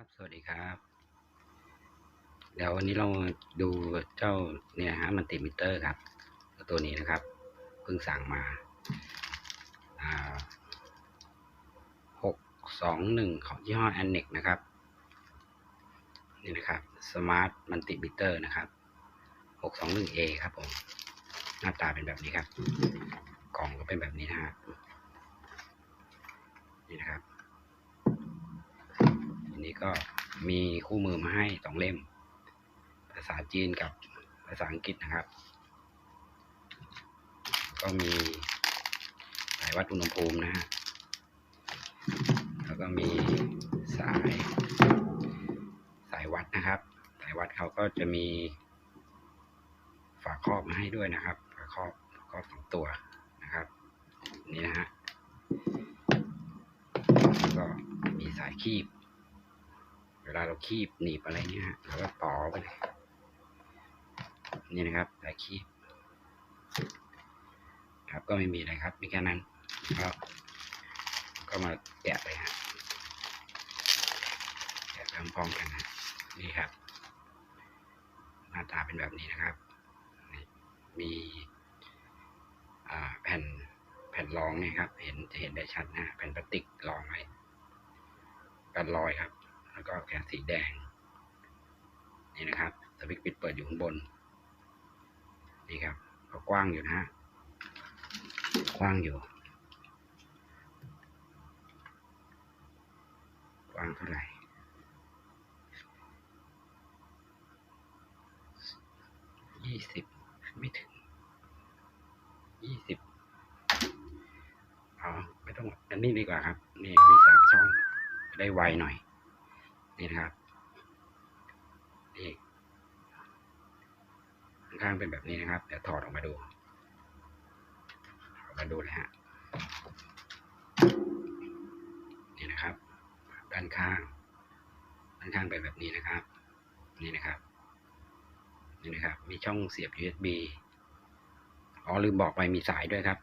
ครับสวัสดีครับ เดี๋ยววันนี้เราดูเจ้าเนี่ยฮะมันติมิเตอร์ครับ ตัวนี้นะครับ เพิ่งสั่งมาหกสองหนึ่งของยี่ห้อ a n n e x นะครับ นี่นะครับ Smart Multimeter นะครับหกสองหนึ่ง A ครับผม หน้าตาเป็นแบบนี้ครับ กล่องก็เป็นแบบนี้นะฮะนี่นะครับ นี้ก็มีคู่มือมาให้สองเล่ม ภาษาจีนกับภาษาอังกฤษนะครับ ก็มีสายวัดอุณหภูมินะฮะแล้วก็มีสายสายวัดนะครับ สายวัดเขาก็จะมีฝาครอบมาให้ด้วยนะครับฝาครอบครอบสองตัวนะครับ นี่นะฮะแล้วก็มีสายคีบ เวลาเราคีบหนีบอะไรเงี้ยฮะเราก็ต่อไปเลยนี่นะครับสายคีบครับก็ไม่มีอะไรครับมีแค่นั้นก็ก็มาแกะเลยฮะแกะพร้อมๆกันนะนี่ครับ หน้าตาเป็นแบบนี้นะครับนี่มีแผ่นแผ่นรองนี่ครับ เห็นจะเห็นได้ชัดนะแผ่นพลาสติกรองไว้กันรอยครับ แล้วก็แขนสีแดง นี่นะครับสวิตช์ปิดเปิดอยู่ข้างบน นี่ครับก็กว้างอยู่นะฮะกว้างอยู่ กว้างเท่าไหร่ยี่สิบไม่ถึงยี่สิบเอาไม่ต้องอันนี้ดีกว่าครับ นี่มีสามช่องได้ไวหน่อย นี่นะครับนี่ข้างๆเป็นแบบนี้นะครับ เดี๋ยวถอดออกมาดูออกมาดูเลยฮะนี่นะครับ ด้านข้าง ด้านข้างเป็นแบบนี้นะครับ นี่นะครับนี่นะครับ มีช่องเสียบ USB อ๋อลืมบอกไปมีสายด้วยครับ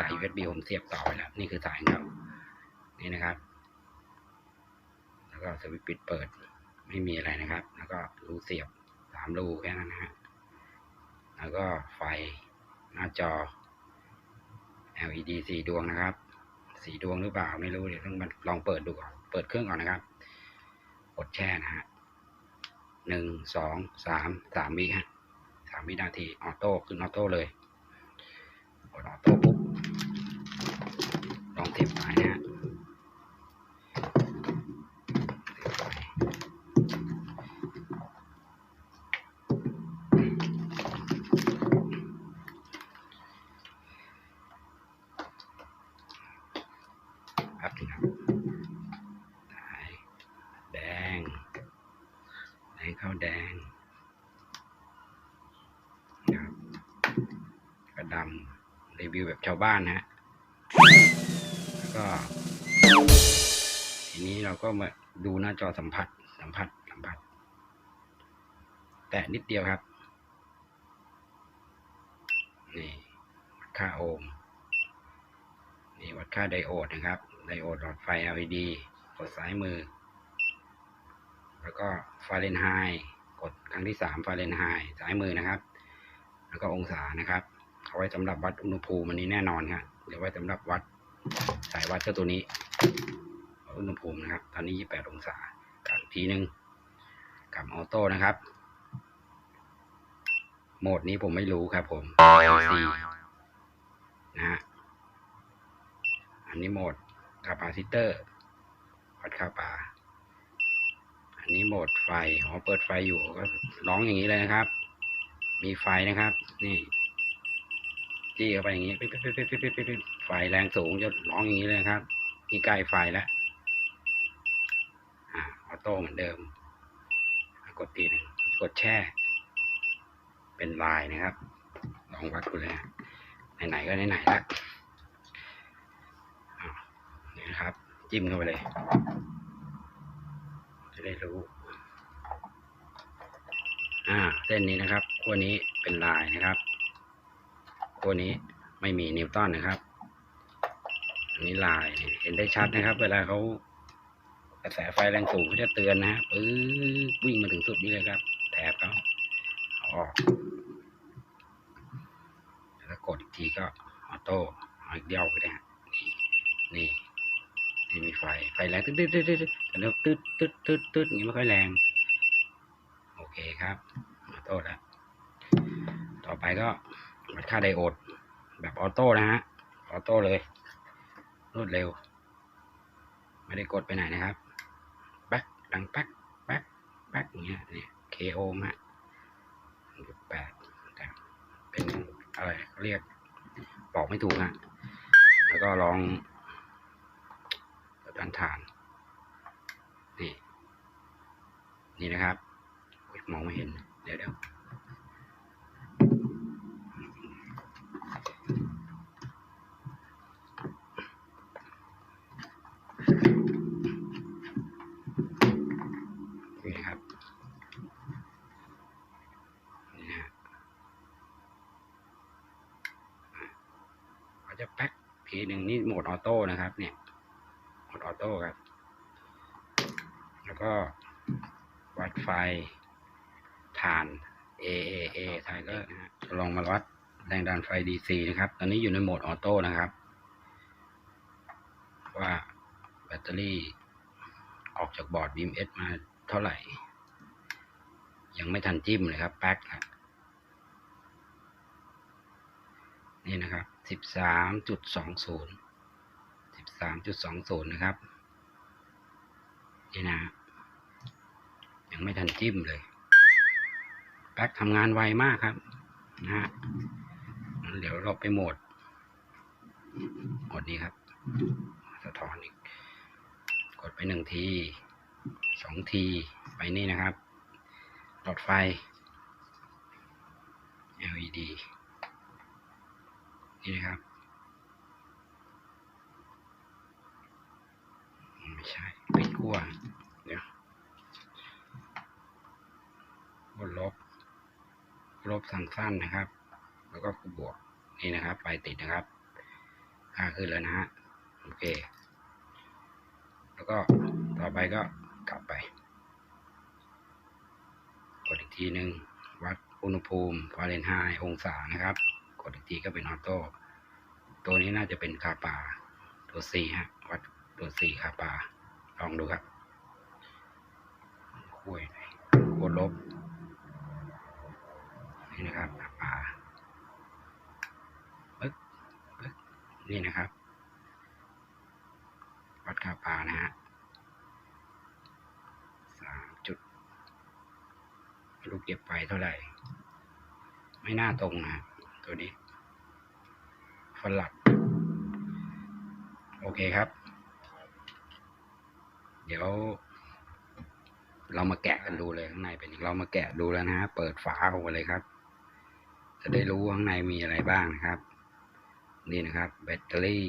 สาย USB ผมเสียบต่อไปแล้ว นี่คือสายเขานี่นะครับ แล้วก็สวิตช์ปิดเปิดไม่มีอะไรนะครับ แล้วก็รูเสียบสามรูแค่นั้นนะฮะแล้วก็ไฟหน้าจอ LED สี่ดวงนะครับสีดวงหรือเปล่าไม่รู้เดี๋ยวต้องมาลองเปิดดูก่อนเปิดเครื่องก่อนนะครับกดแช่นะฮะหนึ่งสองสามสามวิฮะสามวินาทีออโต้ขึ้นออโต้เลยกดออโต้ปุ๊บลองเสียบสายนะฮะ วิวแบบชาวบ้านนะฮะแล้วก็ทีนี้เราก็มาดูหน้าจอสัมผัส สัมผัส สัมผัส แตะนิดเดียวครับนี่วัดค่าโอห์มนี่วัดค่าไดโอดนะครับ ไดโอดหลอดไฟ LED กดซ้ายมือ แล้วก็ฟาเรนไฮต์กดครั้งที่สามฟาเรนไฮต์ซ้ายมือนะครับ แล้วก็องศานะครับ เอาไว้สำหรับวัดอุณหภูมิอันนี้แน่นอนครับเดี๋ยวไว้สำหรับวัดสายวัดเจ้าตัวนี้อุณหภูมินะครับ ตอนนี้ 28 องศากับทีหนึ่งกับออโต้นะครับ โหมดนี้ผมไม่รู้ครับผม AC นะฮะอันนี้โหมดคาปาซิเตอร์วัดคาปา อันนี้โหมดไฟอ๋อเปิดไฟอยู่ก็ร้องอย่างนี้เลยนะครับ มีไฟนะครับ นี่ จี้เข้าไปอย่างนี้ปิ๊บปิ๊บปิ๊บปิ๊บปิ๊บปิ๊บปิ๊บไฟแรงสูงจะร้องอย่างนี้เลยครับนี่ใกล้ไฟแล้วอ่าอโต้เหมือนเดิม กดทีหนึ่งกดแช่ เป็นลายนะครับ ลองวัดดูเลยไหนๆก็ไหนๆแล้วอ่านี่นะครับ จิ้มเข้าไปเลย จะได้รู้ อ่าเส้นนี้นะครับขั้วนี้เป็นลายนะครับ ขั้วนี้ไม่มีนิวตันนะครับ อันนี้ลายเห็นได้ชัดนะครับ เวลาเขากระแสไฟแรงสูงก็จะเตือนนะฮะปื๊บวิ่งมาถึงสุดนี้เลยครับ แถบเขาออกแล้วกดอีกทีก็ออโต้เอาอีกเดียวก็ได้ฮะนี่นี่มีไฟ ไฟแรงตึ๊ดตึ๊ดตึ๊ดตึ๊ดต่แล้วตึ๊ดตึ๊ดตึ๊ดตึ๊ดอย่างนี้ไม่ค่อยแรง โอเคครับออโต้แล้วต่อไปก็ วัดค่าไดโอด แบบออโต้นะฮะ ออโต้เลย รวดเร็ว ไม่ได้กดไปไหนนะครับ แป๊กดังแป๊กแป๊กแป๊กอย่างเงี้ยเนี่ย KO มะจุดแปดเป็นอะไรเรียก บอกไม่ถูกฮะ แล้วก็ลองดันฐาน นี่ นี่นะครับ มองไม่เห็น เดี๋ยวเดี๋ยว นี่นะครับ นี่นะฮะเขา จะแป๊กทีหนึ่งนี่โหมดออโต้นะครับ เนี่ยโหมดออโต้ครับ แล้วก็วัดไฟผ่าน AAA ไทเลอร์นะฮะลองมาวัดแรงดันไฟ DC นะครับ ตอนนี้อยู่ในโหมดออโต้นะครับ ว่าแบตเตอรี่ออกจากบอร์ด BMS มาเท่าไหร่ ยังไม่ทันจิ้มเลยครับ แป๊กครับนี่นะครับ สิบสามจุดสองศูนย์สิบสามจุดสองศูนย์นะครับ นี่นะ ยังไม่ทันจิ้มเลยแป๊กทำงานไวมากครับ นะฮะเดี๋ยวเราไปโหมดโหมดนี้ครับ สะท้อนอีก กดไปหนึ่งที สองที ไปนี่นะครับ หลอดไฟ LED นี่นะครับไม่ใช่ปิดขั้วเดี๋ยวกดลบ ลบสั้นนะครับ แล้วก็บวกนี่นะครับไฟติดนะครับค่าขึ้นแล้วนะฮะโอเค แล้วก็ต่อไปก็กลับไปกดอีกทีหนึ่งวัดอุณหภูมิฟาเรนไฮต์องศานะครับ กดอีกทีก็เป็นออโต้ตัวนี้น่าจะเป็นคาปา ตัวสี่ฮะ วัดตัวสี่คาปา ลองดูครับคุยกดลบ นี่นะครับคาปาปึ๊กปึ๊กนี่นะครับ วัดคาปานะฮะสามจุดไม่รู้เก็บไปเท่าไหร่ ไม่น่าตรงนะตัวนี้ ฟลัดโอเคครับ เดี๋ยว เรามาแกะกันดูเลยข้างในเป็นเรามาแกะดูแล้วนะฮะเปิดฝาออกมาเลยครับ จะได้รู้ว่าข้างในมีอะไรบ้างนะครับ นี่นะครับ แบตเตอรี่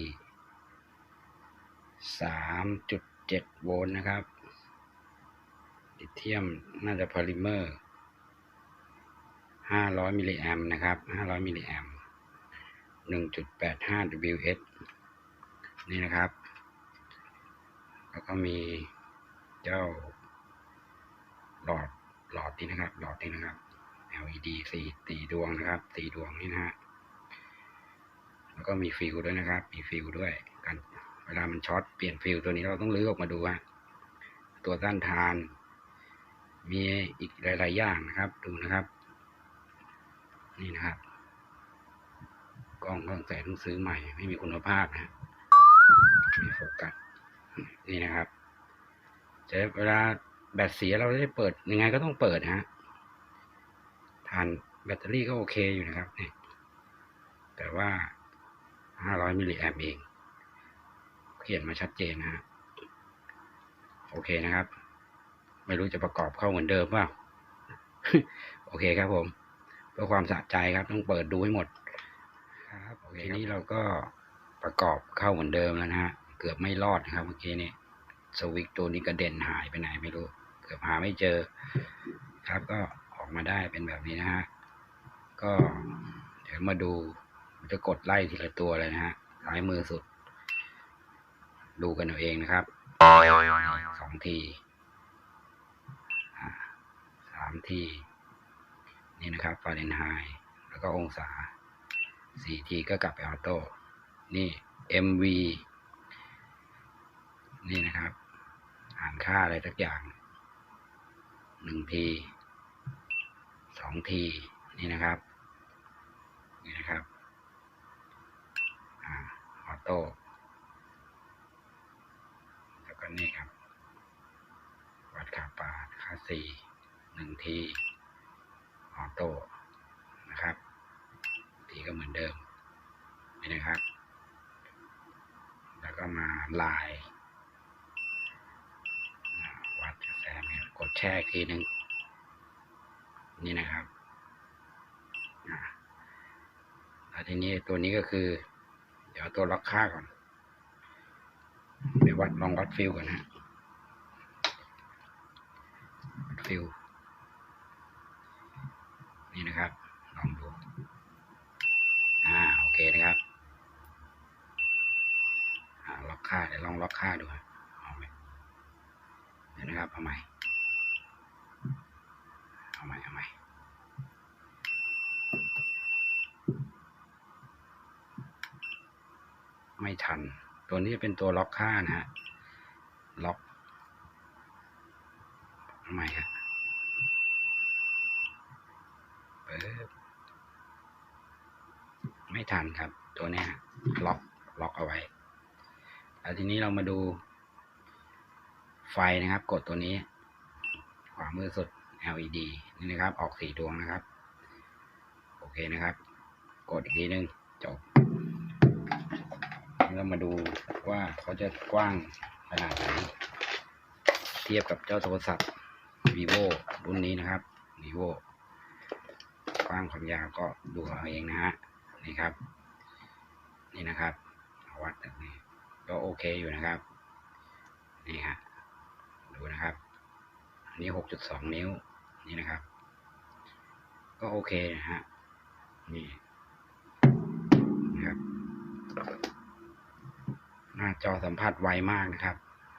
สามจุดเจ็ดโวลต์นะครับลิเธียมน่าจะพอลิเมอร์ห้าร้อยมิลลิแอมนะครับห้าร้อยมิลลิแอม หนึ่งจุดแปดห้า WS นี่นะครับ แล้วก็มีเจ้าหลอดหลอดนี้นะครับ หลอดนี้นะครับ LED สี่สีดวงนะครับสี่ดวงนี่นะฮะแล้วก็มีฟิลด้วยนะครับ มีฟิลด้วยกันเวลามันช็อตเปลี่ยนฟิลตัวนี้เราต้องลื้อออกมาดูว่าตัวต้านทาน มีอีกหลาย ๆ อย่างนะครับ ดูนะครับ นี่นะครับ กล้องก็แต่ต้องซื้อใหม่ ไม่มีคุณภาพนะมีโฟกัสนี่นะครับจะเวลาแบตเสียเราได้เปิดยังไงก็ต้องเปิดนะฮะทานแบตเตอรี่ก็โอเคอยู่นะครับนี่แต่ว่า 500 มิลลิแอมเอง เขียนมาชัดเจนนะฮะโอเคนะครับ ไม่รู้จะประกอบเข้าเหมือนเดิมเปล่า โอเคครับผม เพื่อความสะใจครับ ต้องเปิดดูให้หมด ครับโอเคทีนี้เราก็ประกอบเข้าเหมือนเดิมแล้วนะฮะเกือบไม่รอดนะครับเมื่อกี้นี้สวิตช์ตัวนี้กระเด็นหายไปไหนไม่รู้ เกือบหาไม่เจอ ครับก็ออกมาได้เป็นแบบนี้นะฮะก็เดี๋ยวมาดูผมจะกดไล่ทีละตัวเลยนะฮะซ้ายมือสุด ดูกันเอาเองนะครับสองทีอ่าสามทีนี่นะครับฟาเรนไฮต์แล้วก็องศา สี่ทีก็กลับไปออโต้ นี่ MV นี่นะครับ อ่านค่าอะไรสักอย่างหนึ่งทีสองที นี่นะครับ นี่นะครับอ่าออโต้ แล้วก็นี่ครับ วัดค่าปาค่าสี่หนึ่งทีออโต้ ทีก็เหมือนเดิมนี่นะครับ แล้วก็มาลาย วัดกระแสเนี่ยกดแช่อีกทีหนึ่งนี่นะครับแล้วทีนี้ตัวนี้ก็คือ เดี๋ยวตัวล็อกค่าก่อนเดี๋ยววัดลองวัดฟิลก่อนนะฮะวัดฟิลนี่นะครับ ลองดู อ่า โอเครับล็อกค่าเดี๋ยวลองล็อกค่าดูเอาไหมเดี๋ยวนะครับเอาใหม่เอาใหม่เอาใหม่ไม่ทัน ตัวนี้เป็นตัวล็อกค่านะฮะล็อกเอาใหม่ฮะเปิดไม่ ทันครับ ตัวเนี้ยล็อกล็อกเอาไว้ แล้วทีนี้เรามาดู ไฟนะครับ กดตัวนี้ ขวามือสุด LED นี่นะครับ ออกสีดวงนะครับ โอเคนะครับ กดอีกทีหนึงจบเรามาดูว่าเขาจะกว้างขนาดไหนเทียบกับเจ้าโทรศัพท์ vivo รุ่นนี้นะครับ vivo กว้างความยาวก็ดูเอาเองนะฮะ นี่ครับ นี่นะครับเอาวัดแบบนี้ก็โอเคอยู่นะครับ นี่ฮะดูนะครับ อันนี้หกจุดสองนิ้วนี่นะครับ ก็โอเคนะฮะนี่นะครับ หน้าจอสัมผัสไวมากนะครับ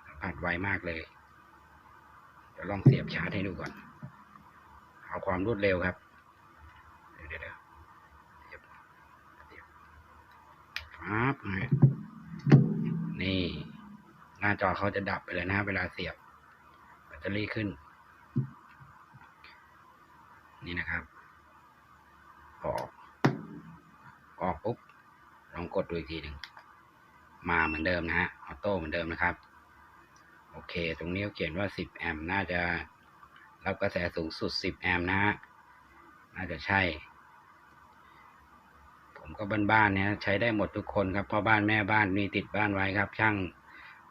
สัมผัสไวมากเลย เดี๋ยวลองเสียบชาร์จให้ดูก่อน เอาความรวดเร็วครับ เดี๋ยวเดี๋ยวเดี๋ยวเสียบเสียบ ปั๊บนะนี่ หน้าจอเขาจะดับไปเลยนะ เวลาเสียบแบตเตอรี่ขึ้น นี่นะครับออก ออกปุ๊บลองกดดูอีกทีหนึ่งมาเหมือนเดิมนะฮะออโต้เหมือนเดิมนะครับ โอเค ตรงนี้เขียนว่า 10 แอมป์น่าจะรับกระแสสูงสุด 10 แอมป์นะฮะน่าจะใช่ ก็บ้านๆเนี่ยใช้ได้หมดทุกคนครับพ่อบ้านแม่บ้านมีติดบ้านไว้ครับ ช่าง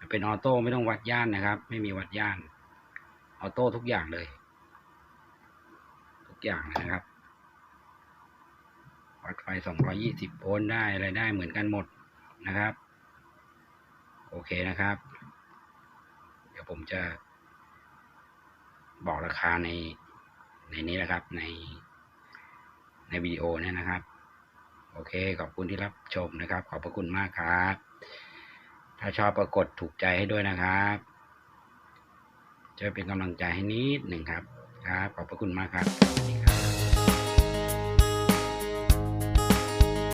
เป็นออโต้ไม่ต้องวัดย่านนะครับ ไม่มีวัดย่าน ออโต้ทุกอย่างเลย ทุกอย่างนะครับ วัดไฟ220โวลต์ได้อะไรได้เหมือนกันหมดนะครับ โอเคนะครับ เดี๋ยวผมจะ บอกราคาในในนี้นะครับในในวิดีโอเนี่ยนะครับ โอเค ขอบคุณที่รับชมนะครับ ขอบพระคุณมากครับ ถ้าชอบปรากฏถูกใจให้ด้วยนะครับจะเป็นกำลังใจให้นิดหนึ่งครับ ครับ ขอบพระคุณมากครับสวัสดีครับ